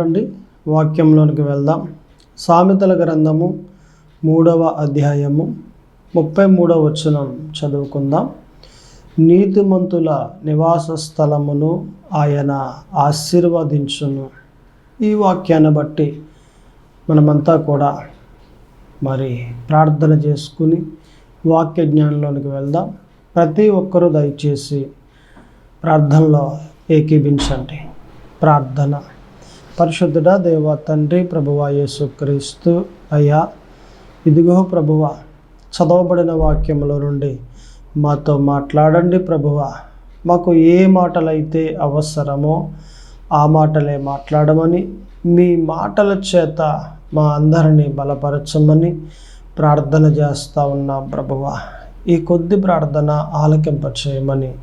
చూడండి వాక్యంలోనికి వెళ్దాం. సామెతల గ్రంథము మూడవ అధ్యాయము ముప్పై మూడవ వచనం చదువుకుందాం. నీతిమంతుల నివాస స్థలమును ఆయన ఆశీర్వదించును. ఈ వాక్యాన్ని బట్టి మనమంతా కూడా మరి ప్రార్థన చేసుకుని వాక్య జ్ఞానంలోనికి వెళ్దాం. ప్రతి ఒక్కరూ దయచేసి ప్రార్థనలో ఏకీభించండి. ప్రార్థన. పరిశుద్ధుడా దేవ తండ్రి ప్రభువ యేసుక్రీస్తు అయ్యా. ఇదిగో ప్రభువ చదవబడిన వాక్యంలో నుండి మాతో మాట్లాడండి ప్రభువ. మాకు ఏ మాటలైతే అవసరమో ఆ మాటలే మాట్లాడమని మీ మాటల చేత మా అందరినీ బలపరచమని ప్రార్థన చేస్తూ ఉన్నాం ప్రభువ. ఈ కొద్ది ప్రార్థన ఆలకింప చేయమని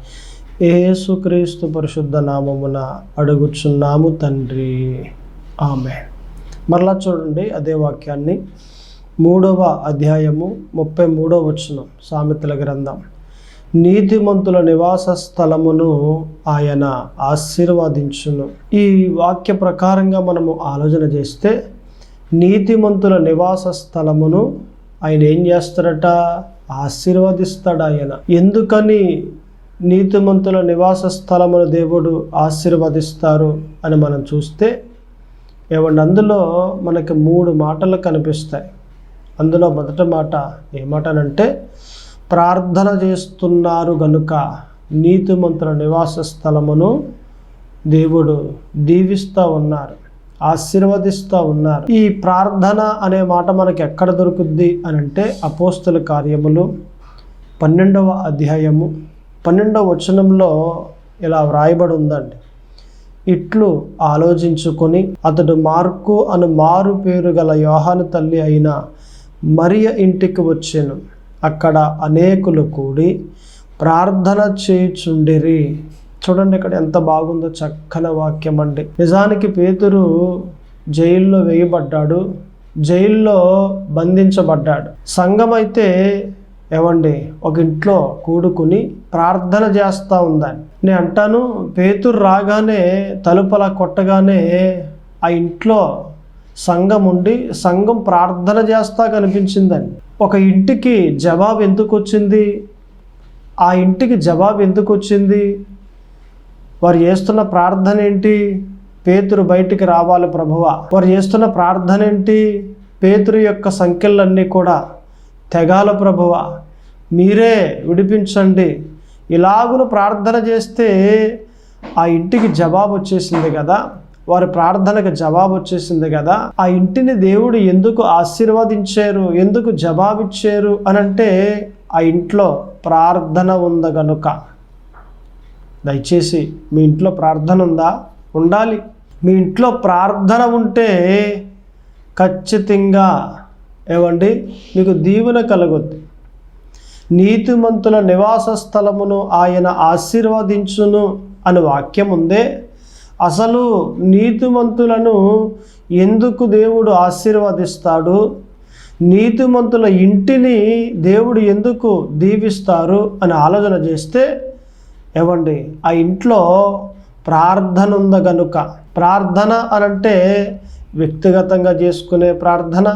ఏసుక్రీస్తు పరిశుద్ధ నామమున అడుగుచున్నాము తండ్రి. ఆమె మరలా చూడండి అదే వాక్యాన్ని. మూడవ అధ్యాయము ముప్పై మూడవ వచనం సామెతల గ్రంథం. నీతిమంతుల నివాస స్థలమును ఆయన ఆశీర్వదించును. ఈ వాక్య ప్రకారంగా మనము ఆలోచన చేస్తే నీతిమంతుల నివాస స్థలమును ఆయన ఏం చేస్తాడట? ఆశీర్వదిస్తాడు ఆయన ఎందుకని నీతిమంతుల నివాస స్థలమును దేవుడు ఆశీర్వదిస్తారు అని మనం చూస్తే ఏమండి అందులో మనకి మూడు మాటలు కనిపిస్తాయి. అందులో మొదటి మాట ఏమాటనంటే ప్రార్థన చేస్తున్నారు గనుక నీతిమంతుల నివాస స్థలమును దేవుడు దీవిస్తూ ఉన్నారు ఆశీర్వదిస్తూ ఉన్నారు. ఈ ప్రార్థన అనే మాట మనకి ఎక్కడ దొరుకుద్ది అని అంటే అపోస్తుల కార్యములు పన్నెండవ అధ్యాయము పన్నెండవ వచనంలో ఇలా వ్రాయబడి ఉందండి. ఇట్లు ఆలోచించుకొని అతడు మార్కు అను మారు పేరు గల యోహాను తల్లి అయిన మరియ ఇంటికి వచ్చాను. అక్కడ అనేకులు కూడి ప్రార్థన చేయుచుండిరి. చూడండి ఇక్కడ ఎంత బాగుందో చక్కని వాక్యం అండి నిజానికి పేతురు జైల్లో వేయబడ్డాడు జైల్లో బంధించబడ్డాడు. సంఘం అయితే ఏమండి ఒక ఇంట్లో కూడుకుని ప్రార్థన చేస్తూ ఉందని నేను అంటాను పేతురు రాగానే తలుపల కొట్టగానే ఆ ఇంట్లో సంఘం ఉండి సంఘం ప్రార్థన చేస్తా కనిపించిందని ఒక ఇంటికి జవాబు ఎందుకు వచ్చింది? ఆ ఇంటికి జవాబు ఎందుకు వచ్చింది? వారు చేస్తున్న ప్రార్థన ఏంటి? పేతురు బయటికి రావాలి ప్రభువ. వారు చేస్తున్న ప్రార్థన ఏంటి? పేతురు యొక్క సంఖ్యలన్నీ కూడా తెగాల ప్రభువ మీరే విడిపించండి. ఇలాగును ప్రార్థన చేస్తే ఆ ఇంటికి జవాబు వచ్చేసింది కదా. వారి ప్రార్థనకు జవాబు వచ్చేసింది కదా. ఆ ఇంటిని దేవుడు ఎందుకు ఆశీర్వదించారు? ఎందుకు జవాబిచ్చారు? అని అంటే ఆ ఇంట్లో ప్రార్థన ఉంది గనుక. దయచేసి మీ ఇంట్లో ప్రార్థన ఉందా? ఉండాలి. మీ ఇంట్లో ప్రార్థన ఉంటే ఖచ్చితంగా ఏమండి? మీకు దీవెన కలుగుద్ది నీతిమంతుల నివాస స్థలమును ఆయన ఆశీర్వదించును అని వాక్యం ఉందే. అసలు నీతిమంతులను ఎందుకు దేవుడు ఆశీర్వదిస్తాడు? నీతిమంతుల ఇంటిని దేవుడు ఎందుకు దీవిస్తారు అని ఆలోచన చేస్తే ఏమండి ఆ ఇంట్లో ప్రార్థన ఉంది గనుక ప్రార్థన అనంటే వ్యక్తిగతంగా చేసుకునే ప్రార్థన.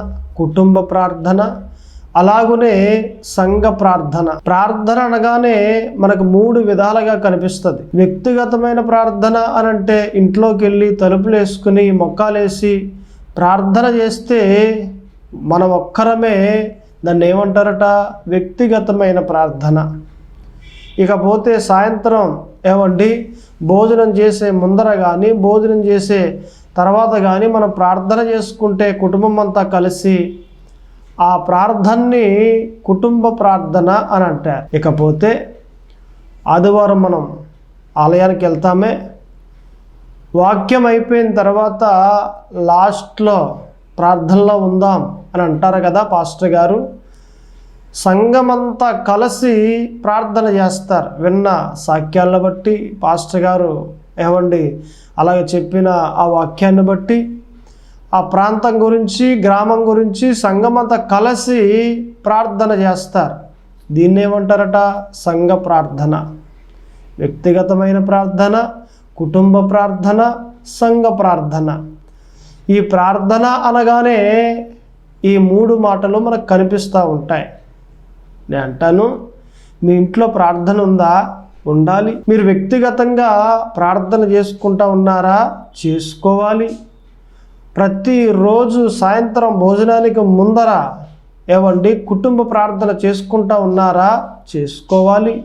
కుటుంబ ప్రార్థన అలాగునే సంఘ ప్రార్థన. ప్రార్థన అనగానే మనకు మూడు విధాలుగా కనిపిస్తుంది. వ్యక్తిగతమైన ప్రార్థన అనంటే ఇంట్లోకి వెళ్ళి తలుపులు వేసుకుని మొక్కలేసి ప్రార్థన చేస్తే మనం ఒక్కరమే దాన్ని ఏమంటారట వ్యక్తిగతమైన ప్రార్థన. ఇకపోతే సాయంత్రం ఏమండి? భోజనం చేసే ముందర కానీ భోజనం చేసే తర్వాత కానీ మనం ప్రార్థన చేసుకుంటే కుటుంబం అంతా కలిసి ఆ ప్రార్థనని కుటుంబ ప్రార్థన అని అంటారు. ఇకపోతే ఆదివారం మనం ఆలయానికి వెళ్తామే. వాక్యం అయిపోయిన తర్వాత లాస్ట్లో ప్రార్థనలో ఉందాం అని అంటారు కదా పాస్టర్ గారు. సంఘమంతా కలిసి ప్రార్థన చేస్తారు. విన్న సాక్యాలను బట్టి పాస్టర్ గారు ఏమండి అలాగే చెప్పిన ఆ వాక్యాన్ని బట్టి ఆ ప్రాంతం గురించి గ్రామం గురించి సంఘమంతా కలిసి ప్రార్థన చేస్తారు. దీన్ని ఏమంటారట? సంఘ ప్రార్థన. వ్యక్తిగతమైన ప్రార్థన కుటుంబ ప్రార్థన సంఘ ప్రార్థన. ఈ ప్రార్థన అనగానే ఈ మూడు మాటలు మనకు కనిపిస్తూ ఉంటాయి. నేను అంటాను మీ ఇంట్లో ప్రార్థన ఉందా? ఉండాలి. మీరు వ్యక్తిగతంగా ప్రార్థన చేసుకుంటా ఉన్నారా? చేసుకోవాలి. ప్రతిరోజు సాయంత్రం భోజనానికి ముందర ఏవండి? కుటుంబ ప్రార్థన చేసుకుంటా ఉన్నారా? చేసుకోవాలి.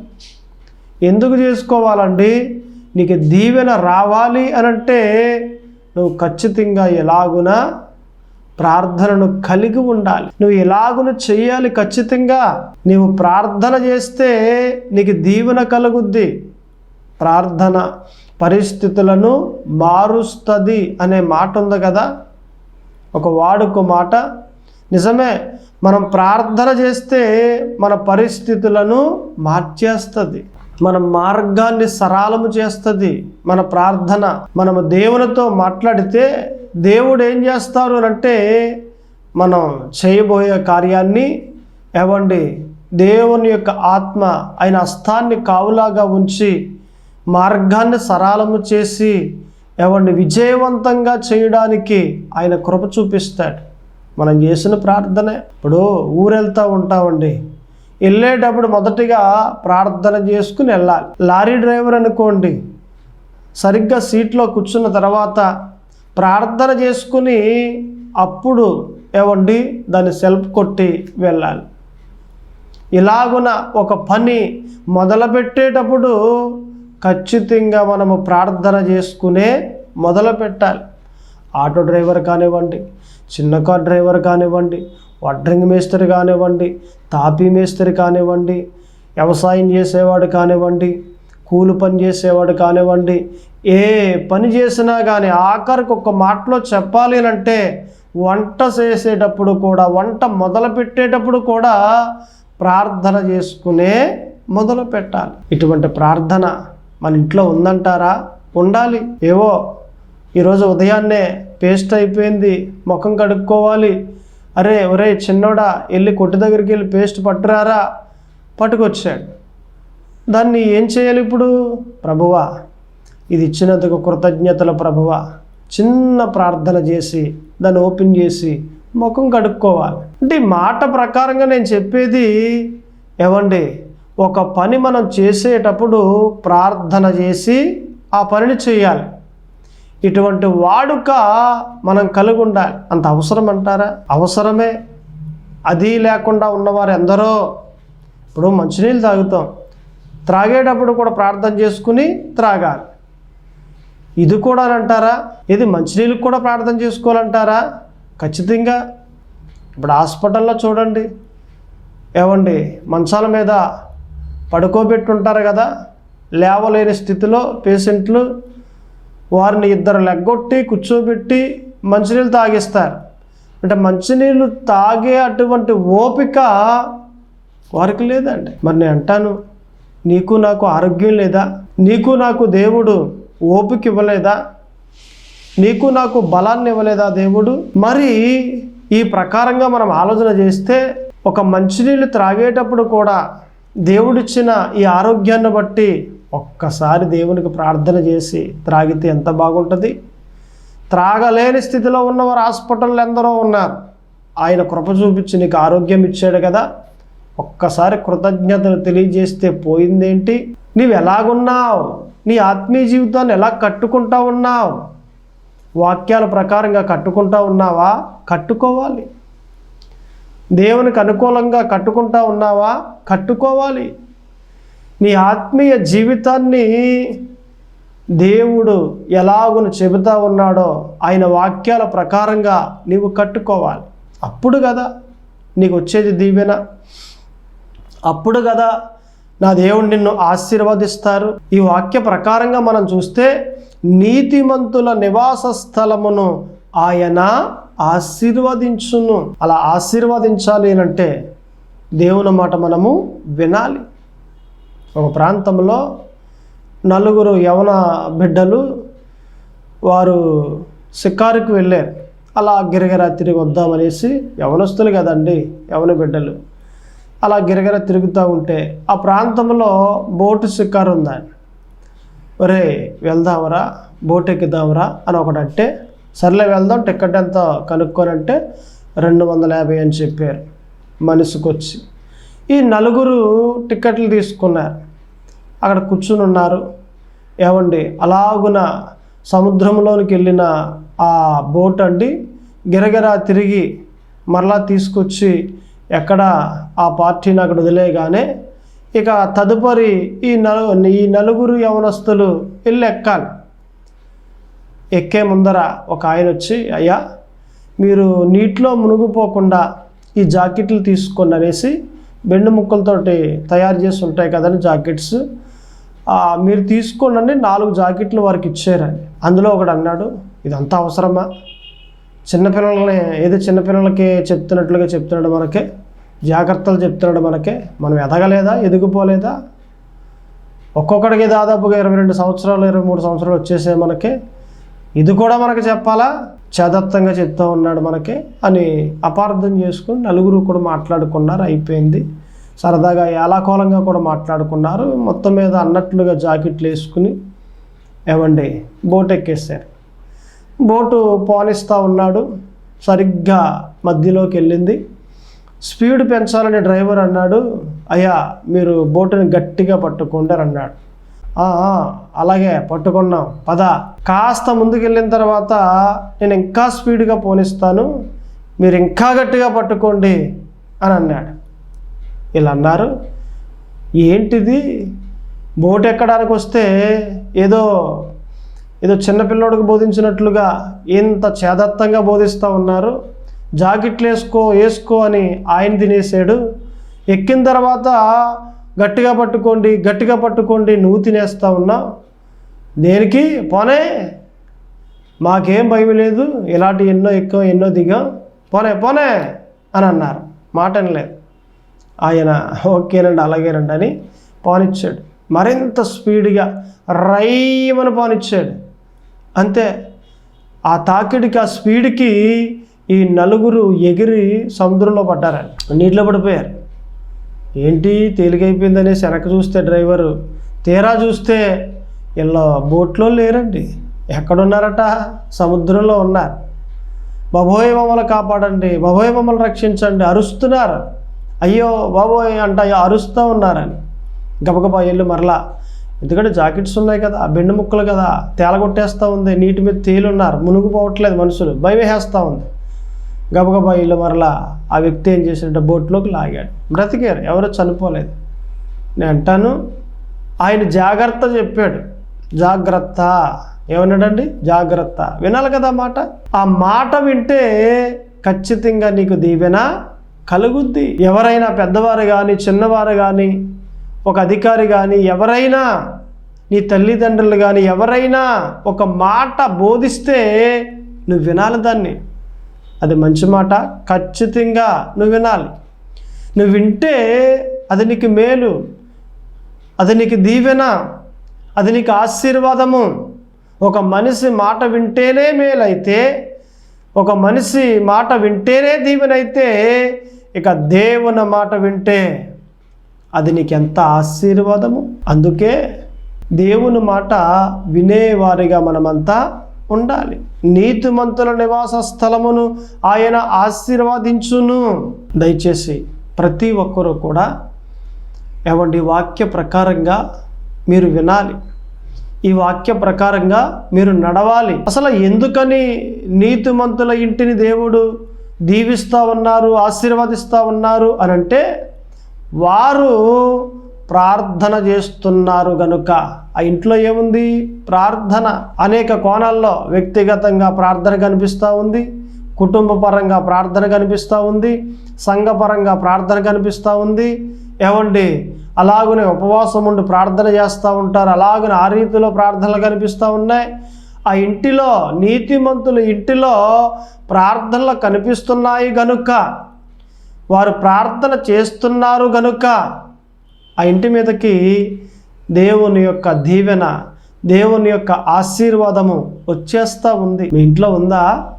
ఎందుకు చేసుకోవాలండి? నీకు దీవెన రావాలి అనంటే నువ్వు ఖచ్చితంగా ఎలాగునా ప్రార్థనను కలిగి ఉండాలి. నువ్వు ఎలాగును చేయాలి ఖచ్చితంగా. నీవు ప్రార్థన చేస్తే నీకు దీవెన కలుగుద్ది. ప్రార్థన పరిస్థితులను మారుస్తుంది అనే మాట ఉంది కదా. ఒక వాడుక మాట. నిజమే మనం ప్రార్థన చేస్తే మన పరిస్థితులను మార్చేస్తుంది. మన మార్గాన్ని సరళము చేస్తుంది. మన ప్రార్థన మనము దేవునితో మాట్లాడితే దేవుడు ఏం చేస్తారు అంటే మనం చేయబోయే కార్యాన్ని ఏవండి? దేవుని యొక్క ఆత్మ ఆయన హస్తాన్ని కావులాగా ఉంచి మార్గాన్ని సరళము చేసి ఏవండి? విజయవంతంగా చేయడానికి ఆయన కృప చూపిస్తాడు. మనం చేసిన ప్రార్థనే. ఇప్పుడు ఊరెళ్తూ ఉంటామండి. వెళ్ళేటప్పుడు మొదటిగా ప్రార్థన చేసుకుని వెళ్ళాలి. లారీ డ్రైవర్ అనుకోండి. సరిగ్గా సీట్లో కూర్చున్న తర్వాత ప్రార్థన చేసుకుని అప్పుడు ఏమండి? దాన్ని సెల్ఫ్ కొట్టి వెళ్ళాలి. ఇలాగున ఒక పని మొదలుపెట్టేటప్పుడు ఖచ్చితంగా మనము ప్రార్థన చేసుకునే మొదలు పెట్టాలి. ఆటో డ్రైవర్ కానివ్వండి చిన్న కార్ డ్రైవర్ కానివ్వండి వడ్రింగ్ మేస్త్రి కానివ్వండి తాపీ మేస్త్రి కానివ్వండి వ్యవసాయం చేసేవాడు కానివ్వండి కూలి పని చేసేవాడు కానివ్వండి ఏ పని చేసినా కానీ ఆఖరికి ఒక మాటలో చెప్పాలి అంటే వంట చేసేటప్పుడు కూడా వంట మొదలు పెట్టేటప్పుడు కూడా ప్రార్థన చేసుకునే మొదలు పెట్టాలి. ఇటువంటి ప్రార్థన మన ఇంట్లో ఉందంటారా? ఉండాలి. ఏవో ఈరోజు ఉదయాన్నే పేస్ట్ అయిపోయింది ముఖం కడుక్కోవాలి. అరే ఒరే చిన్నోడా వెళ్ళి కొట్టు దగ్గరికి వెళ్ళి పేస్ట్ పట్టురారా? పట్టుకొచ్చాడు. దాన్ని ఏం చేయాలి ఇప్పుడు? ప్రభువా ఇది ఇచ్చినందుకు కృతజ్ఞతల ప్రభువ. చిన్న ప్రార్థన చేసి దాన్ని ఓపెన్ చేసి ముఖం కడుక్కోవాలి. అంటే మాట ప్రకారంగా నేను చెప్పేది ఏమండి? ఒక పని మనం చేసేటప్పుడు ప్రార్థన చేసి ఆ పనిని చేయాలి. ఇటువంటి వాడుక మనం కలిగి ఉండాలి. అంత అవసరం అంటారా? అవసరమే. అది లేకుండా ఉన్నవారు ఎందరో. ఇప్పుడు మంచినీళ్ళు తాగుతాం. త్రాగేటప్పుడు కూడా ప్రార్థన చేసుకుని త్రాగాలి. ఇది కూడా అంటారా ఇది మంచినీళ్ళకి కూడా ప్రార్థన చేసుకోవాలంటారా? ఖచ్చితంగా. ఇప్పుడు హాస్పిటల్లో చూడండి. ఏమండి మంచాల మీద పడుకోబెట్టుంటారు కదా? లేవలేని స్థితిలో పేషెంట్లు వారిని ఇద్దరు లెగ్గొట్టి కూర్చోబెట్టి మంచినీళ్ళు తాగిస్తారు. అంటే మంచినీళ్ళు తాగే అటువంటి ఓపిక వారికి లేదండి. మరి నేను అంటాను నీకు నాకు ఆరోగ్యం లేదా? నీకు నాకు దేవుడు ఓపిక ఇవ్వలేదా నీకు నాకు బలాన్ని ఇవ్వలేదా దేవుడు? మరి ఈ ప్రకారంగా మనం ఆలోచన చేస్తే ఒక మంచినీళ్ళు త్రాగేటప్పుడు కూడా దేవుడిచ్చిన ఈ ఆరోగ్యాన్ని బట్టి ఒక్కసారి దేవునికి ప్రార్థన చేసి త్రాగితే ఎంత బాగుంటుంది? త్రాగలేని స్థితిలో ఉన్నవారు హాస్పిటల్లో ఎందరో ఉన్నారు. ఆయన కృప చూపించి నీకు ఆరోగ్యం ఇచ్చాడు కదా. ఒక్కసారి కృతజ్ఞతలు తెలియజేస్తే పోయిందేంటి? నీవు ఎలాగున్నావు నీ ఆత్మీయ జీవితాన్ని ఎలా కట్టుకుంటా ఉన్నావు? వాక్యాల ప్రకారంగా కట్టుకుంటా ఉన్నావా? కట్టుకోవాలి. దేవునికి అనుకూలంగా కట్టుకుంటా ఉన్నావా? కట్టుకోవాలి. నీ ఆత్మీయ జీవితాన్ని దేవుడు ఎలాగును చెబుతా ఉన్నాడో ఆయన వాక్యాల ప్రకారంగా నీవు కట్టుకోవాలి. అప్పుడు కదా నీకు వచ్చేది దీవెన. అప్పుడు కదా నా దేవుడు నిన్ను ఆశీర్వదిస్తారు. ఈ వాక్య ప్రకారంగా మనం చూస్తే నీతిమంతుల నివాస స్థలమును ఆయన ఆశీర్వదించును. అలా ఆశీర్వదించాలి అంటే దేవుని మాట మనము వినాలి. ఒక ప్రాంతంలో నలుగురు యవన బిడ్డలు వారు షికారుకు వెళ్ళారు. అలా గిరగిర తిరిగి వద్దామనేసి యవనస్తులు కదండి యవన బిడ్డలు. అలా గిరగిర తిరుగుతూ ఉంటే ఆ ప్రాంతంలో బోటు షికారు ఉందని ఒరే వెళ్దామరా బోట్ ఎక్కుదామరా అని ఒకటి సర్లే వెళ్దాం టికెట్ ఎంత కనుక్కోనంటే రెండు వందల యాభై అని చెప్పారు మనిషికి వచ్చి ఈ నలుగురు టికెట్లు తీసుకున్నారు. అక్కడ కూర్చుని ఉన్నారు. ఏమండి అలాగున సముద్రంలోనికి వెళ్ళిన ఆ బోట్ అండి గిరగిరా తిరిగి మరలా తీసుకొచ్చి ఎక్కడ ఆ పార్టీని అక్కడ వదిలేయగానే ఇక తదుపరి ఈ నలు ఈ నలుగురు యవనస్తులు వెళ్ళి ఎక్కాలి ఎక్కే ముందర ఒక ఆయన వచ్చి అయ్యా మీరు నీటిలో మునిగిపోకుండా ఈ జాకెట్లు తీసుకోండి అనేసి బెండు ముక్కలతోటి తయారు చేసి ఉంటాయి కదండి జాకెట్స్. మీరు తీసుకోండి నాలుగు జాకెట్లు వారికి ఇచ్చారని అందులో ఒకడు అన్నాడు ఇదంతా అవసరమా? చిన్నపిల్లలని ఏదో చిన్నపిల్లలకి చెప్తున్నట్లుగా చెప్తున్నాడు మనకే. జాగ్రత్తలు చెప్తున్నాడు మనకే. మనం ఎదగలేదా? ఎదిగిపోలేదా? ఒక్కొక్కడికి దాదాపుగా ఇరవై రెండు సంవత్సరాలు ఇరవై మూడు సంవత్సరాలు వచ్చేసే మనకి. ఇది కూడా మనకి చెప్పాలా? చదత్తంగా చెప్తూ ఉన్నాడు మనకి అని అపార్థం చేసుకుని నలుగురు కూడా మాట్లాడుకున్నారు అయిపోయింది. సరదాగా ఏలాకోలంగా కూడా మాట్లాడుకున్నారు. మొత్తం మీద అన్నట్లుగా జాకెట్లు వేసుకుని ఏమండి బోట్ ఎక్కేసారు. బోటు పాలిస్తూ ఉన్నాడు. సరిగ్గా మధ్యలోకి వెళ్ళింది. స్పీడ్ పెంచాలని డ్రైవర్ అన్నాడు. అయ్యా మీరు బోటుని గట్టిగా పట్టుకోండి అన్నాడు. అలాగే పట్టుకున్నాం. పద. కాస్త ముందుకెళ్ళిన తర్వాత నేను ఇంకా స్పీడ్గా పోనిస్తాను. మీరు ఇంకా గట్టిగా పట్టుకోండి అని అన్నాడు. ఇలా అన్నారు. ఏంటిది? బోట్ ఎక్కడానికి వస్తే ఏదో ఏదో చిన్నపిల్లోడికి బోధించినట్లుగా ఇంత చేదత్తంగా బోధిస్తూ ఉన్నారు. జాకెట్లు వేసుకో వేసుకో అని ఆయన తినేసాడు. ఎక్కిన తర్వాత గట్టిగా పట్టుకోండి గట్టిగా పట్టుకోండి నువ్వు తినేస్తా ఉన్నావు దేనికి? పోనే. మాకేం భయం లేదు. ఇలాంటి ఎన్నో ఎక్కువ ఎన్నో దిగాం. పోనే పోనే అని అన్నారు. మాట లేదు ఆయన ఓకేనండి అలాగేనండి అని పానిచ్చాడు. మరింత స్పీడ్గా రైమని పానిచ్చాడు. అంతే. ఆ తాకిడికి ఆ స్పీడ్కి ఈ నలుగురు ఎగిరి సముద్రంలో పడ్డారండి నీటిలో పడిపోయారు. ఏంటి తేలికైపోయిందనేసి వెనక చూస్తే డ్రైవరు. తీరా చూస్తే ఇలా బోట్లో లేరండి. ఎక్కడున్నారట? సముద్రంలో ఉన్నారు. బాబోయ్ మమ్మల్ని కాపాడండి. బాబోయ్ మమ్మల్ని రక్షించండి. అరుస్తున్నారు. అయ్యో బాబోయ్ అంట అరుస్తూ ఉన్నారని. గబగబా వెళ్ళి మరలా ఎందుకంటే జాకెట్స్ ఉన్నాయి కదా బెండు ముక్కలు కదా తేలగొట్టేస్తూ ఉంది నీటి మీద తేలున్నారు మునిగిపోవట్లేదు మనుషులు భయం వేస్తూ ఉంది. గబగబా ఇల్లు మరలా ఆ వ్యక్తి ఏం చేసినట్టు బోట్లోకి లాగాడు. బ్రతికారు ఎవరో చనిపోలేదు. నేను అంటాను ఆయన జాగ్రత్త చెప్పాడు. జాగ్రత్త ఏమన్నాడండి? జాగ్రత్త. వినాలి కదా మాట? ఆ మాట వింటే ఖచ్చితంగా నీకు దీవెన కలుగుద్ది. ఎవరైనా పెద్దవారు కానీ చిన్నవారు కానీ ఒక అధికారి కానీ ఎవరైనా నీ తల్లిదండ్రులు కానీ ఎవరైనా ఒక మాట బోధిస్తే నువ్వు వినాలి దాన్ని. అది మంచి మాట ఖచ్చితంగా నువ్వు వినాలి. నువ్వు వింటే అది నీకు మేలు అది నీకు దీవెన అది నీకు ఆశీర్వాదము. ఒక మనిషి మాట వింటేనే మేలైతే ఒక మనిషి మాట వింటేనే దీవెనైతే ఇక దేవుని మాట వింటే అది నీకు ఎంత ఆశీర్వాదము? అందుకే దేవుని మాట వినేవారిగా మనమంతా ఉండాలి. నీతిమంతుల నివాస స్థలమును ఆయన ఆశీర్వాదించును. దయచేసి ప్రతి ఒక్కరూ కూడా ఏమండి వాక్య ప్రకారంగా మీరు వినాలి. ఈ వాక్య ప్రకారంగా మీరు నడవాలి. అసలు ఎందుకని నీతిమంతుల ఇంటిని దేవుడు దీవిస్తూ ఉన్నారు ఆశీర్వాదిస్తూ ఉన్నారు అని అంటే వారు ప్రార్థన చేస్తున్నారు గనుక. ఆ ఇంట్లో ఏముంది? ప్రార్థన. అనేక కోణాల్లో వ్యక్తిగతంగా ప్రార్థన కనిపిస్తూ ఉంది. కుటుంబ పరంగా ప్రార్థన కనిపిస్తూ ఉంది. సంఘపరంగా ప్రార్థన కనిపిస్తూ ఉంది. ఏమండి అలాగనే ఉపవాసం ఉండి ప్రార్థన చేస్తూ ఉంటారు. అలాగనే ఆ రీతిలో ప్రార్థనలు కనిపిస్తూ ఉన్నాయి. ఆ ఇంటిలో నీతిమంతుల ఇంటిలో ప్రార్థనలు కనిపిస్తున్నాయి గనుక. వారు ప్రార్థన చేస్తున్నారు గనుక ఆ ఇంటి మీదకి దేవుని యొక్క దీవెన దేవుని యొక్క ఆశీర్వాదము వచ్చేస్తూ ఉంది. మీ ఇంట్లో ఉందా?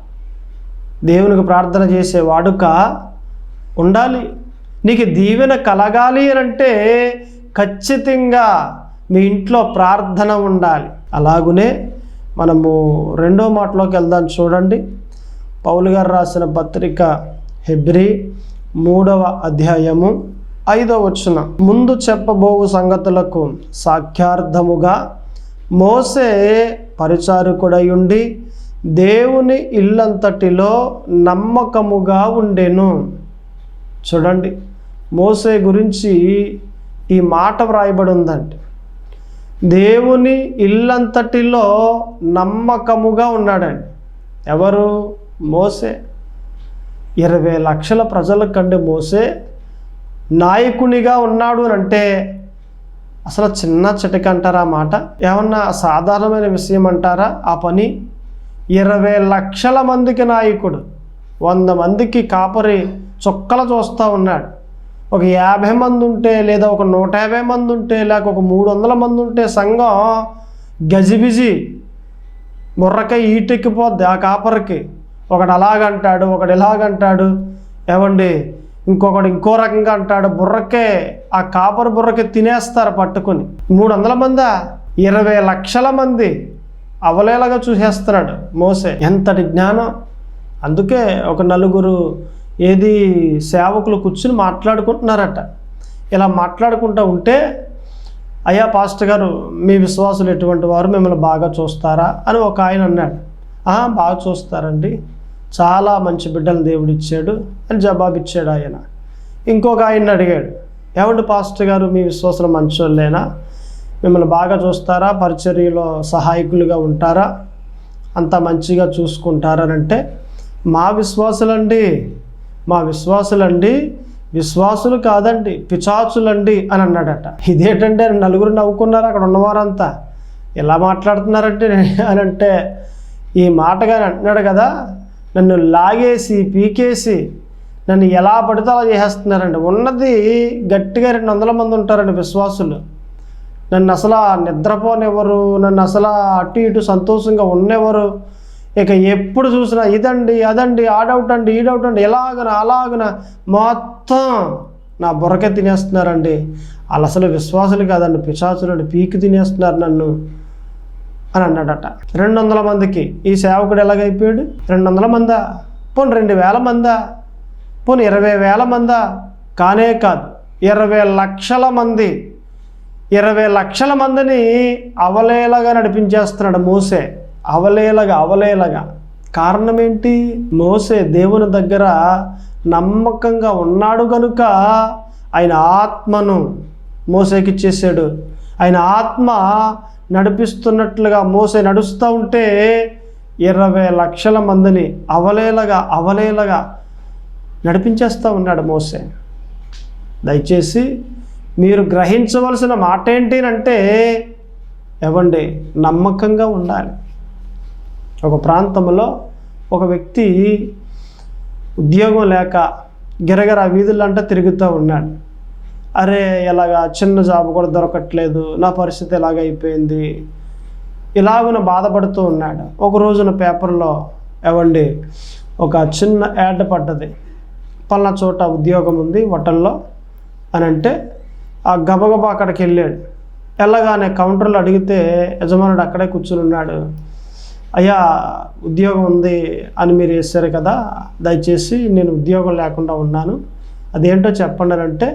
దేవునికి ప్రార్థన చేసే వాడుక ఉండాలి. నీకు దీవెన కలగాలి అంటే ఖచ్చితంగా మీ ఇంట్లో ప్రార్థన ఉండాలి. అలాగునే మనము రెండో మాటలోకి వెళ్దాం చూడండి. పౌలు గారు రాసిన పత్రిక హెబ్రి మూడవ అధ్యాయము ఐదవ వచనం. ముందు చెప్పబోవు సంగతులకు సాఖ్యార్థముగా మోసే పరిచారకుడయుండి దేవుని ఇల్లంతటిలో నమ్మకముగా ఉండెను. చూడండి మోసే గురించి ఈ మాట వ్రాయబడి ఉందండి దేవుని ఇల్లంతటిలో నమ్మకముగా ఉన్నాడండి ఎవరు? మోసే. ఇరవై లక్షల ప్రజల కంటే మోసే నాయకునిగా ఉన్నాడు అని అంటే అసలు చిన్న చిటక అంటారా ఆ మాట? ఏమన్నా సాధారణమైన విషయం అంటారా? ఆ పని? ఇరవై లక్షల మందికి నాయకుడు వంద మందికి కాపరి చుక్కలు చూస్తూ ఉన్నాడు. ఒక యాభై మంది ఉంటే లేదా ఒక నూట యాభై మంది ఉంటే లేక ఒక మూడు వందల మంది ఉంటే సంఘం గజిబిజి బుర్రకై ఈటెక్కిపోద్ది ఆ కాపరికి. ఒకడు అలాగంటాడు ఒకడు ఇలాగంటాడు. ఏమండి? ఇంకొకడు ఇంకో రకంగా అంటాడు బుర్రకే ఆ కాపరు బుర్రకి తినేస్తారు పట్టుకొని. మూడు వందల మందా? ఇరవై లక్షల మంది అవలేలాగా చూసేస్తున్నాడు మోసే. ఎంతటి జ్ఞానం? అందుకే ఒక నలుగురు ఏది సేవకులు కూర్చుని మాట్లాడుకుంటున్నారట. ఇలా మాట్లాడుకుంటూ ఉంటే అయ్యా పాస్టర్ గారు మీ విశ్వాసులు ఎటువంటి వారు? మిమ్మల్ని బాగా చూస్తారా? అని ఒక ఆయన అన్నాడు. బాగా చూస్తారండి. చాలా మంచి బిడ్డలు దేవుడు ఇచ్చాడు అని జవాబు ఇచ్చాడు ఆయన. ఇంకొక ఆయన అడిగాడు ఏమండి పాస్టర్ గారు మీ విశ్వాసం మంచోళ్ళేనా? మిమ్మల్ని బాగా చూస్తారా? పరిచర్యలో సహాయకులుగా ఉంటారా? అంత మంచిగా చూసుకుంటారనంటే మా విశ్వాసులండి మా విశ్వాసులండి విశ్వాసులు కాదండి పిచాచులండి అని అన్నాడట. ఇదేంటంటే నలుగురు నవ్వుకున్నారు అక్కడ ఉన్నవారంతా. ఎలా మాట్లాడుతున్నారంటే? అని అంటే ఈ మాటగాని అంటున్నాడు కదా నన్ను లాగేసి పీకేసి నన్ను ఎలా పడితే అలా చేసేస్తున్నారండి? ఉన్నది గట్టిగా రెండు వందల మంది ఉంటారండి విశ్వాసులు. నన్ను అసలు నిద్రపోనివ్వరు నన్ను అసలు అటు ఇటు సంతోషంగా ఉన్నెవరు ఇక ఎప్పుడు చూసినా ఇదండి అదండి ఆ డౌట్ అండి ఈ డౌట్ అండి ఎలాగన అలాగన మొత్తం నా బుర్రకే తినేస్తున్నారండి. వాళ్ళు అసలు విశ్వాసులు కాదండి పిశాచులు పీకి తినేస్తున్నారు నన్ను. అని అన్నాడట. రెండు వందల మందికి. ఈ సేవకుడు ఎలాగైపోయాడు? రెండు వందల మందా? పోనీ రెండు వేల మందా? పోనీ ఇరవై వేల మందా? కానే కాదు. ఇరవై లక్షల మంది. ఇరవై లక్షల మందిని అవలేలగా నడిపించేస్తున్నాడు మోసే. అవలేలగా అవలేలగా. కారణం ఏంటి మోసే దేవుని దగ్గర నమ్మకంగా ఉన్నాడు కనుక ఆయన ఆత్మను మోసేకి ఇచ్చేసాడు ఆయన ఆత్మ నడిపిస్తున్నట్లుగా మోసే నడుస్తూ ఉంటే ఇరవై లక్షల మందిని అవలేలగా అవలేలగా నడిపించేస్తూ ఉన్నాడు మోసే. దయచేసి మీరు గ్రహించవలసిన మాట ఏంటి అంటే ఎవండి నమ్మకంగా ఉండాలి. ఒక ప్రాంతంలో ఒక వ్యక్తి ఉద్యోగం లేక గిరగిర వీధులంటే తిరుగుతూ ఉన్నాడు. అరే ఎలాగా చిన్న జాబ్ కూడా దొరకట్లేదు నా పరిస్థితి ఎలాగ అయిపోయింది? ఇలాగున బాధపడుతూ ఉన్నాడు. ఒక రోజున పేపర్లో ఎవండి ఒక చిన్న యాడ్ పడ్డది. పలానా చోట ఉద్యోగం ఉంది హోటల్లో అని అంటే ఆ గబగబా అక్కడికి వెళ్ళాడు. వెళ్ళగానే కౌంటర్లో అడిగితే యజమానుడు అక్కడే కూర్చుని ఉన్నాడు. అయ్యా ఉద్యోగం ఉంది అని మీరు వేశారు కదా దయచేసి నేను ఉద్యోగం లేకుండా ఉన్నాను. అదేంటో చెప్పండి అని అంటే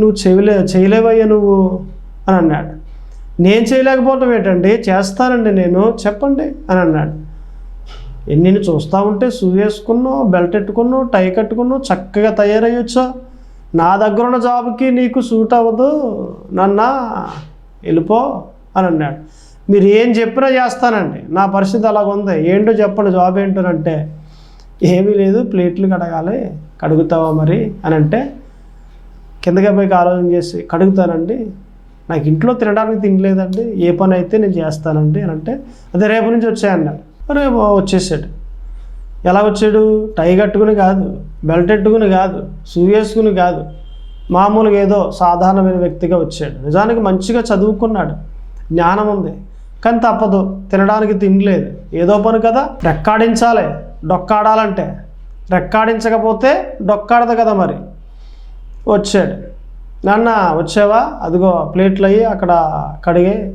నువ్వు చేయలే చేయలేవయ్యా నువ్వు అని అన్నాడు. నేను చేయలేకపోవటం ఏంటండి చేస్తానండి నేను చెప్పండి అని అన్నాడు. నేను చూస్తూ ఉంటే షూ వేసుకున్నావు బెల్ట్ ఎట్టుకున్నావు టై కట్టుకున్నావు చక్కగా తయారయ్యొచ్చా? నా దగ్గర ఉన్న జాబ్కి నీకు సూట్ అవ్వదు నన్న వెళ్ళిపో అని అన్నాడు. మీరు ఏం చెప్పినా చేస్తానండి. నా పరిస్థితి అలాగ ఉంది ఏంటో చెప్పండి జాబ్ ఏంటోనంటే ఏమీ లేదు ప్లేట్లు కడగాలి కడుగుతావా మరి అని అంటే కిందకి పైకి ఆలోచన చేసి కడుగుతానండి నాకు ఇంట్లో తినడానికి తినలేదండి ఏ పని అయితే నేను చేస్తానండి అని అంటే అదే రేపు నుంచి వచ్చాయన్నాడు. రేపు వచ్చేసాడు. ఎలా వచ్చాడు? టై కట్టుకుని కాదు బెల్ట్ ఎట్టుకుని కాదు షూ వేసుకుని కాదు. మామూలుగా ఏదో సాధారణమైన వ్యక్తిగా వచ్చాడు. నిజానికి మంచిగా చదువుకున్నాడు. జ్ఞానం ఉంది. కానీ తప్పదు తినడానికి తినలేదు. ఏదో పని కదా రెక్కాడించాలి. డొక్కాడాలంటే. రెక్కాడించకపోతే డొక్కాడదు కదా మరి. వచ్చాడు. నాన్న వచ్చావా? అదిగో ప్లేట్లు అయ్యి అక్కడ కడిగే.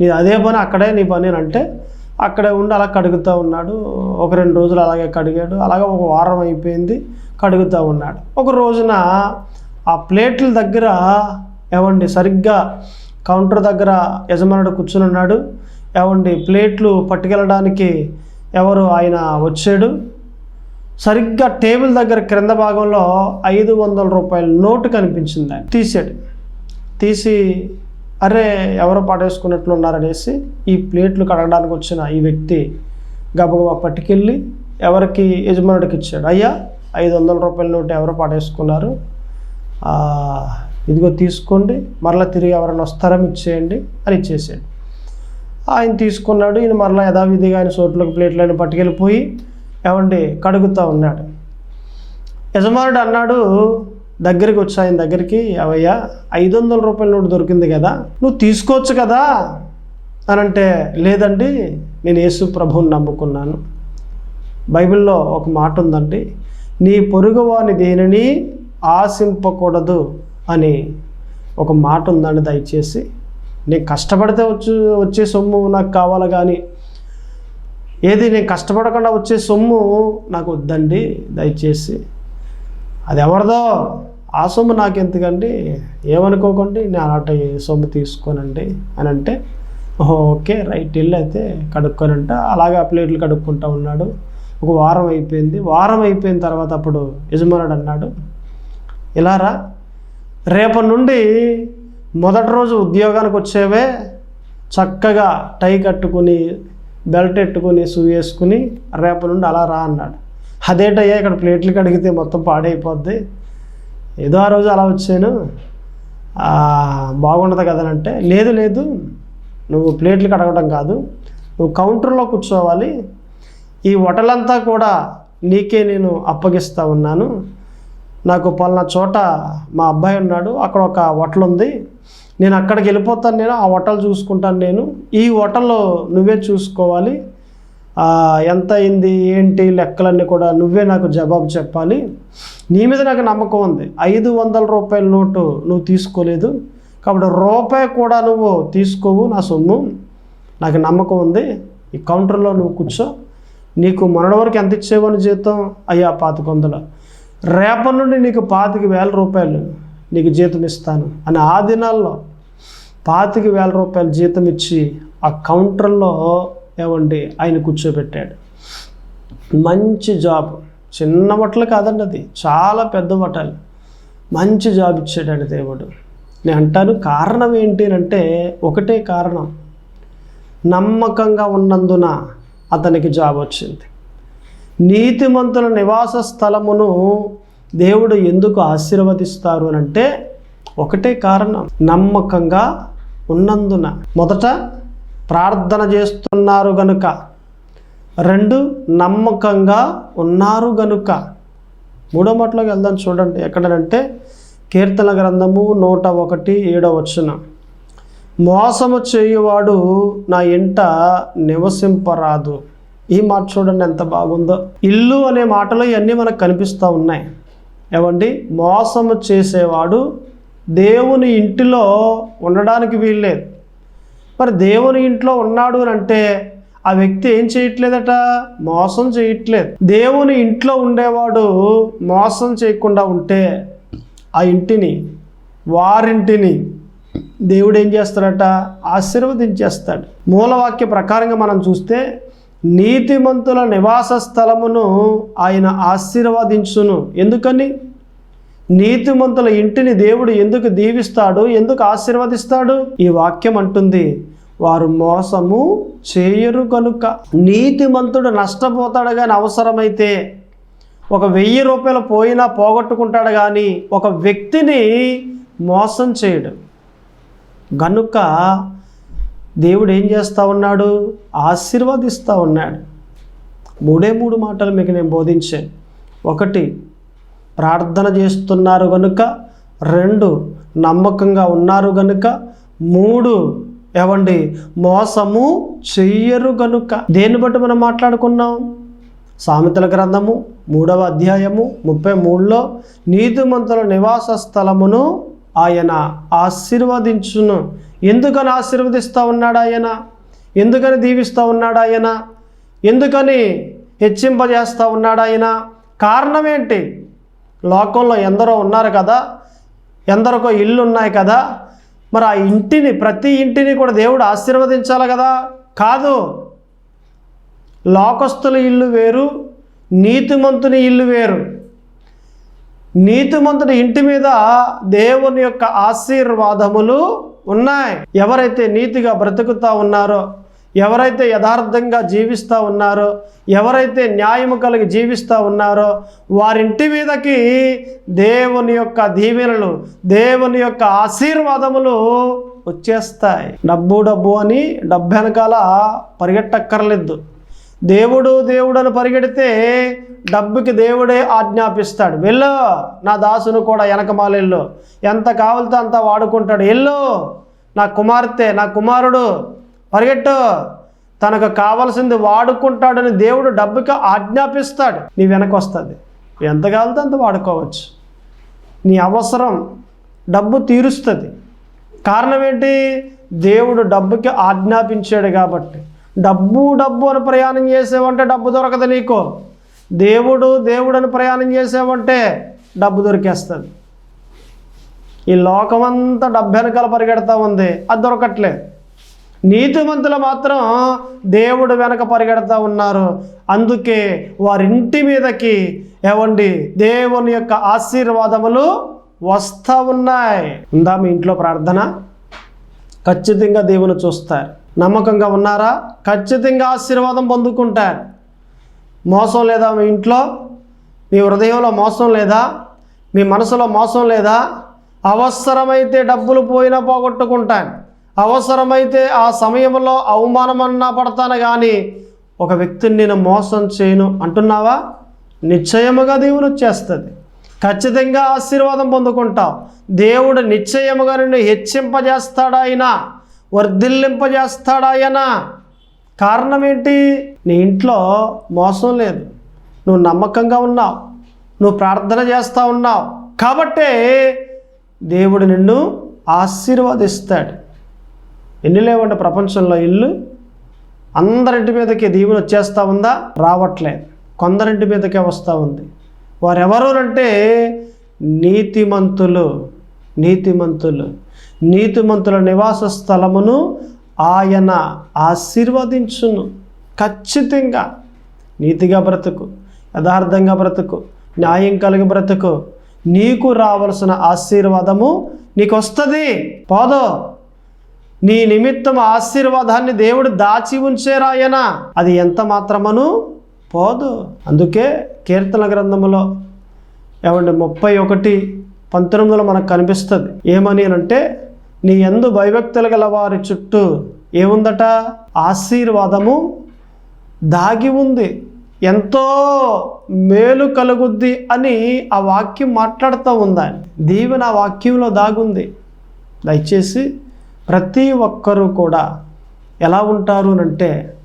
నీ అదే పని అక్కడే నీ పని అంటే అక్కడే ఉండి అలా కడుగుతూ ఉన్నాడు. ఒక రెండు రోజులు అలాగే కడిగాడు. అలాగే ఒక వారం అయిపోయింది కడుగుతూ ఉన్నాడు. ఒక రోజున ఆ ప్లేట్ల దగ్గర ఏమండి సరిగ్గా కౌంటర్ దగ్గర యజమానుడు కూర్చుని ఉన్నాడు. ఏమండి ప్లేట్లు పట్టుకెళ్ళడానికి ఎవరు? ఆయన వచ్చాడు. సరిగ్గా టేబుల్ దగ్గర క్రింద భాగంలో ఐదు వందల రూపాయల నోటు కనిపించింది. ఆయన తీసాడు. తీసి అరే ఎవరో పాటేసుకున్నట్లు ఉన్నారనేసి ఈ ప్లేట్లు కడగడానికి వచ్చిన ఈ వ్యక్తి గబగబా పట్టుకెళ్ళి ఎవరికి యజమానుడికి ఇచ్చాడు. అయ్యా ఐదు వందల రూపాయల నోటు ఎవరో పాటేసుకున్నారు ఇదిగో తీసుకోండి. మరలా తిరిగి ఎవరైనా వస్తారా? ఇచ్చేయండి అని ఇచ్చేసాడు. ఆయన తీసుకున్నాడు. ఈయన మరలా యథావిధిగా ఆయన చోట్లోకి ప్లేట్లను పట్టుకెళ్ళిపోయి ఏమండి? కడుగుతూ ఉన్నాడు. యజమానుడు అన్నాడు దగ్గరికి వచ్చి ఆయన దగ్గరికి. అవయ్యా ఐదు వందల రూపాయల నోటు దొరికింది కదా నువ్వు తీసుకోవచ్చు కదా? అని అంటే లేదండి నేను యేసు ప్రభువుని నమ్ముకున్నాను. బైబిల్లో ఒక మాట ఉందండి నీ పొరుగువాని దేనిని ఆశింపకూడదు అని ఒక మాట ఉందండి దయచేసి. నేను కష్టపడితే వచ్చి వచ్చే సొమ్ము నాకు కావాలి కానీ ఏది నేను కష్టపడకుండా వచ్చే సొమ్ము నాకు వద్దండి దయచేసి. అది ఎవరిదో ఆ సొమ్ము నాకు ఎందుకండి ఏమనుకోకండి నేను అలాంటి సొమ్ము తీసుకోనండి అని అంటే ఓకే రైట్ ఇల్లు అయితే కడుక్కోనంట. అలాగా ప్లేట్లు కడుక్కుంటా ఉన్నాడు. ఒక వారం అయిపోయింది. వారం అయిపోయిన తర్వాత అప్పుడు యజమానుడు అన్నాడు ఇలారా రేపటి నుండి మొదటి రోజు ఉద్యోగానికి వచ్చేవే చక్కగా టై కట్టుకుని బెల్ట్ ఎట్టుకుని షూ వేసుకుని రేపటి నుండి అలా రా అన్నాడు. అదేటయ్యా ఇక్కడ ప్లేట్లు కడిగితే మొత్తం పాడైపోద్ది. ఏదో ఆ రోజు అలా వచ్చాను. ఆ, బాగుండదు కదనంటే లేదు లేదు నువ్వు ప్లేట్లు కడగడం కాదు. నువ్వు కౌంటర్లో కూర్చోవాలి. ఈ వటలంతా కూడా నీకే నేను అప్పగిస్తూ ఉన్నాను. నాకు పలానా చోట మా అబ్బాయి ఉన్నాడు. అక్కడ ఒక వటలు ఉంది. నేను అక్కడికి వెళ్ళిపోతాను నేను ఆ హోటల్ చూసుకుంటాను నేను. ఈ హోటల్లో నువ్వే చూసుకోవాలి. ఎంత అయింది ఏంటి లెక్కలన్నీ కూడా నువ్వే నాకు జవాబు చెప్పాలి. నీ మీద నాకు నమ్మకం ఉంది. ఐదు వందల రూపాయల నోటు నువ్వు తీసుకోలేదు. కాబట్టి రూపాయి కూడా నువ్వు తీసుకోవు నా సొమ్ము. నాకు నమ్మకం ఉంది. ఈ కౌంటర్లో నువ్వు కూర్చో. నీకు మొన్నటి వరకు ఎంత ఇచ్చేవని జీతం? అయ్యా పాతికొందలు రేపటి నుండి నీకు పాతిక వేల రూపాయలు. నీకు జీతం ఇస్తాను. అని ఆ దినాల్లో పాతిక వేల రూపాయలు జీతం ఇచ్చి ఆ కౌంటర్లో ఏమండి ఆయన కూర్చోబెట్టాడు. మంచి జాబ్. చిన్న బట్టలు కాదండి అది. చాలా పెద్ద బట్టలు మంచి జాబ్ ఇచ్చాడండి దేవుడు. నేను అంటాను కారణం ఏంటి అంటే ఒకటే కారణం. నమ్మకంగా ఉన్నందున అతనికి జాబ్ వచ్చింది. నీతిమంతుల నివాస స్థలమును దేవుడు ఎందుకు ఆశీర్వదిస్తారు అని అంటే ఒకటే కారణం నమ్మకంగా ఉన్నందున. మొదట ప్రార్థన చేస్తున్నారు గనుక. రెండు నమ్మకంగా ఉన్నారు గనుక. మూడో మాటలోకి వెళ్దాం చూడండి. ఎక్కడనంటే కీర్తన గ్రంథము నూట ఒకటి ఏడవ వచ్చిన మోసము చేయువాడు నా ఇంట నివసింపరాదు. ఈ మాట చూడండి ఎంత బాగుందో. ఇల్లు అనే మాటలో ఇవన్నీ మనకు కనిపిస్తూ ఉన్నాయి. ఏమండి? మోసము చేసేవాడు దేవుని ఇంటిలో ఉండడానికి వీల్లేదు. మరి దేవుని ఇంట్లో ఉన్నాడు అని అంటే ఆ వ్యక్తి ఏం చేయట్లేదట? మోసం చేయట్లేదు. దేవుని ఇంట్లో ఉండేవాడు మోసం చేయకుండా ఉంటే ఆ ఇంటిని వారింటిని దేవుడు ఏం చేస్తాడట? ఆశీర్వదించేస్తాడు. మూలవాక్య ప్రకారంగా మనం చూస్తే నీతిమంతుల నివాస స్థలమును ఆయన ఆశీర్వదించును. ఎందుకని? నీతిమంతుల ఇంటిని దేవుడు ఎందుకు దీవిస్తాడు? ఎందుకు ఆశీర్వదిస్తాడు? ఈ వాక్యం అంటుంది వారు మోసము చేయరు కనుక నీతిమంతుడు నష్టపోతాడు కానీ అవసరమైతే ఒక వెయ్యి రూపాయలు పోయినా పోగొట్టుకుంటాడు కానీ ఒక వ్యక్తిని మోసం చేయడు. గనుక దేవుడు ఏం చేస్తూ ఉన్నాడు? ఆశీర్వదిస్తూ ఉన్నాడు. మూడే మూడు మాటలు మీకు నేను బోధించాను. ఒకటి ప్రార్థన చేస్తున్నారు కనుక రెండు నమ్మకంగా ఉన్నారు గనుక. మూడు ఏవండి? మోసము చెయ్యరు గనుక. దేన్ని బట్టి మనం మాట్లాడుకున్నాం? సామెతల గ్రంథము మూడవ అధ్యాయము ముప్పై మూడులో నీతిమంతుల నివాస స్థలమును ఆయన ఆశీర్వదించును. ఎందుకని ఆశీర్వదిస్తూ ఉన్నాడు ఆయన? ఎందుకని దీవిస్తూ ఉన్నాడు ఆయన? ఎందుకని హెచ్చింపజేస్తూ ఉన్నాడు ఆయన? కారణం ఏంటి? లోకంలో ఎందరో ఉన్నారు కదా ఎందరికో ఇల్లు ఉన్నాయి కదా మరి ఆ ఇంటిని ప్రతి ఇంటిని కూడా దేవుడు ఆశీర్వదించాలి కదా? కాదు. లోకస్తుల ఇల్లు వేరు నీతిమంతుని ఇల్లు వేరు. నీతిమంతుడి ఇంటి మీద దేవుని యొక్క ఆశీర్వాదములు ఉన్నాయి. ఎవరైతే నీతిగా బ్రతుకుతా ఉన్నారో ఎవరైతే యథార్థంగా జీవిస్తూ ఉన్నారో ఎవరైతే న్యాయము కలిగి జీవిస్తూ ఉన్నారో వారింటి మీదకి దేవుని యొక్క దీవెనలు దేవుని యొక్క ఆశీర్వాదములు వచ్చేస్తాయి. డబ్బు డబ్బు అని డబ్బు వెనకాల పరిగెట్టక్కర్లేదు. దేవుడు దేవుడని పరిగెడితే డబ్బుకి దేవుడే ఆజ్ఞాపిస్తాడు. వెళ్ళు నా దాసును కూడా వెనకమాలెళ్ళు ఎంత కావాలితే అంత వాడుకుంటాడు. ఎల్లు నా కుమార్తె నా కుమారుడు పరిగెట్టు. తనకు కావలసింది వాడుకుంటాడని దేవుడు డబ్బుకి ఆజ్ఞాపిస్తాడు. నీ వెనక వస్తుంది. ఎంత కావాలితే అంత వాడుకోవచ్చు. నీ అవసరం డబ్బు తీరుస్తుంది. కారణం ఏంటి? దేవుడు డబ్బుకి ఆజ్ఞాపించాడు కాబట్టి. డబ్బు డబ్బు అని ప్రయాణం చేసేవంటే డబ్బు దొరకదు నీకు. దేవుడు దేవుడు అని ప్రయాణం చేసేవంటే డబ్బు దొరికేస్తుంది. ఈ లోకమంతా డబ్బు వెనకాల పరిగెడతా ఉంది. అది దొరకట్లేదు నీతిమంతులు మాత్రం దేవుడు వెనక పరిగెడతా ఉన్నారు. అందుకే వారింటి మీదకి ఏవండి? దేవుని యొక్క ఆశీర్వాదములు వస్తూ ఉన్నాయి. ఉందా మీ ఇంట్లో ప్రార్థన? ఖచ్చితంగా దేవుని చూస్తారు. నమ్మకంగా ఉన్నారా? ఖచ్చితంగా ఆశీర్వాదం పొందుకుంటారు. మోసం లేదా మీ ఇంట్లో? మీ హృదయంలో మోసం లేదా? మీ మనసులో మోసం లేదా? అవసరమైతే డబ్బులు పోయినా పోగొట్టుకుంటాను అవసరమైతే ఆ సమయంలో అవమానమన్నా పడతాను కానీ ఒక వ్యక్తిని నేను మోసం చేయను అంటున్నావా? నిశ్చయముగా దేవుని వచ్చేస్తుంది ఖచ్చితంగా ఆశీర్వాదం పొందుకుంటావు. దేవుడు నిశ్చయముగా నిన్ను హెచ్చింపజేస్తాడైనా వర్ధిల్లింపజేస్తాడాయన కారణం ఏంటి నీ ఇంట్లో మోసం లేదు. నువ్వు నమ్మకంగా ఉన్నావు. నువ్వు ప్రార్థన చేస్తూ ఉన్నావు. కాబట్టే దేవుడు నిన్ను ఆశీర్వదిస్తాడు. ఎన్ని లేవండి ప్రపంచంలో ఇల్లు? అందరింటి మీదకి దీవెన వచ్చేస్తూ ఉందా? రావట్లేదు. కొందరింటి మీదకే వస్తూ ఉంది. వారెవరు అంటే నీతిమంతులు నీతిమంతులు. నీతిమంతుల నివాస స్థలమును ఆయన ఆశీర్వదించును. ఖచ్చితంగా నీతిగా బ్రతుకు యథార్థంగా బ్రతుకు న్యాయం కలిగి బ్రతుకు. నీకు రావలసిన ఆశీర్వాదము నీకు వస్తుంది పోదో. నీ నిమిత్తం ఆశీర్వాదాన్ని దేవుడు దాచి ఉంచేరాయన అది ఎంత మాత్రమను? పోదు. అందుకే కీర్తన గ్రంథములో ఏమంటే ముప్పై ఒకటి పంతొమ్మిదిలో మనకు కనిపిస్తుంది. ఏమని అంటే నీ ఎందు భయభక్తులు గల వారి చుట్టూ ఏముందట? ఆశీర్వాదము దాగి ఉంది. ఎంతో మేలు కలుగుద్ది అని ఆ వాక్యం మాట్లాడుతూ ఉందా? దీవెన ఆ వాక్యంలో దాగుంది. దయచేసి ప్రతి ఒక్కరూ కూడా ఎలా ఉంటారు అంటే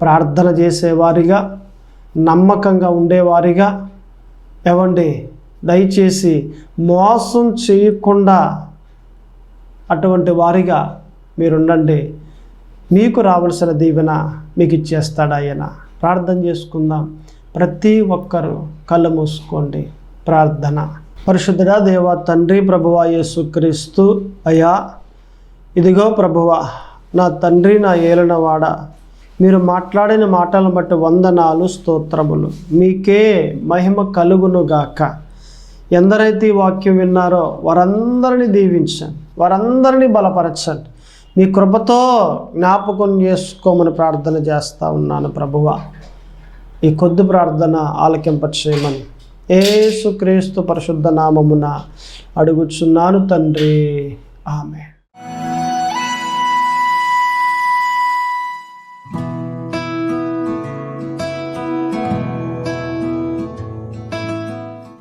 ప్రార్థన చేసేవారిగా నమ్మకంగా ఉండేవారిగా. ఏవండి? దయచేసి మోసం చేయకుండా అటువంటి వారిగా మీరుండండి. మీకు రావాల్సిన దీవెన మీకు ఇచ్చేస్తాడు ఆయన. ప్రార్థన చేసుకుందాం. ప్రతి ఒక్కరూ కళ్ళు మూసుకోండి. ప్రార్థన. పరిశుద్ధుడా దేవ తండ్రి ప్రభువ యేసుక్రీస్తు అయ్యా ఇదిగో ప్రభువ నా తండ్రి నా ఏలనవాడ మీరు మాట్లాడిన మాటలను బట్టి వందనాలు స్తోత్రములు. మీకే మహిమ కలుగును గాక ఎందరైతే ఈ వాక్యం విన్నారో వారందరినీ దీవించండి. వారందరినీ బలపరచండి. మీ కృపతో జ్ఞాపకం చేసుకోమని ప్రార్థన చేస్తూ ఉన్నాను ప్రభువ. ఈ కొద్ది ప్రార్థన ఆలకింప చేయమని ఏసుక్రీస్తు పరిశుద్ధ నామమున అడుగుచున్నాను తండ్రి. ఆమె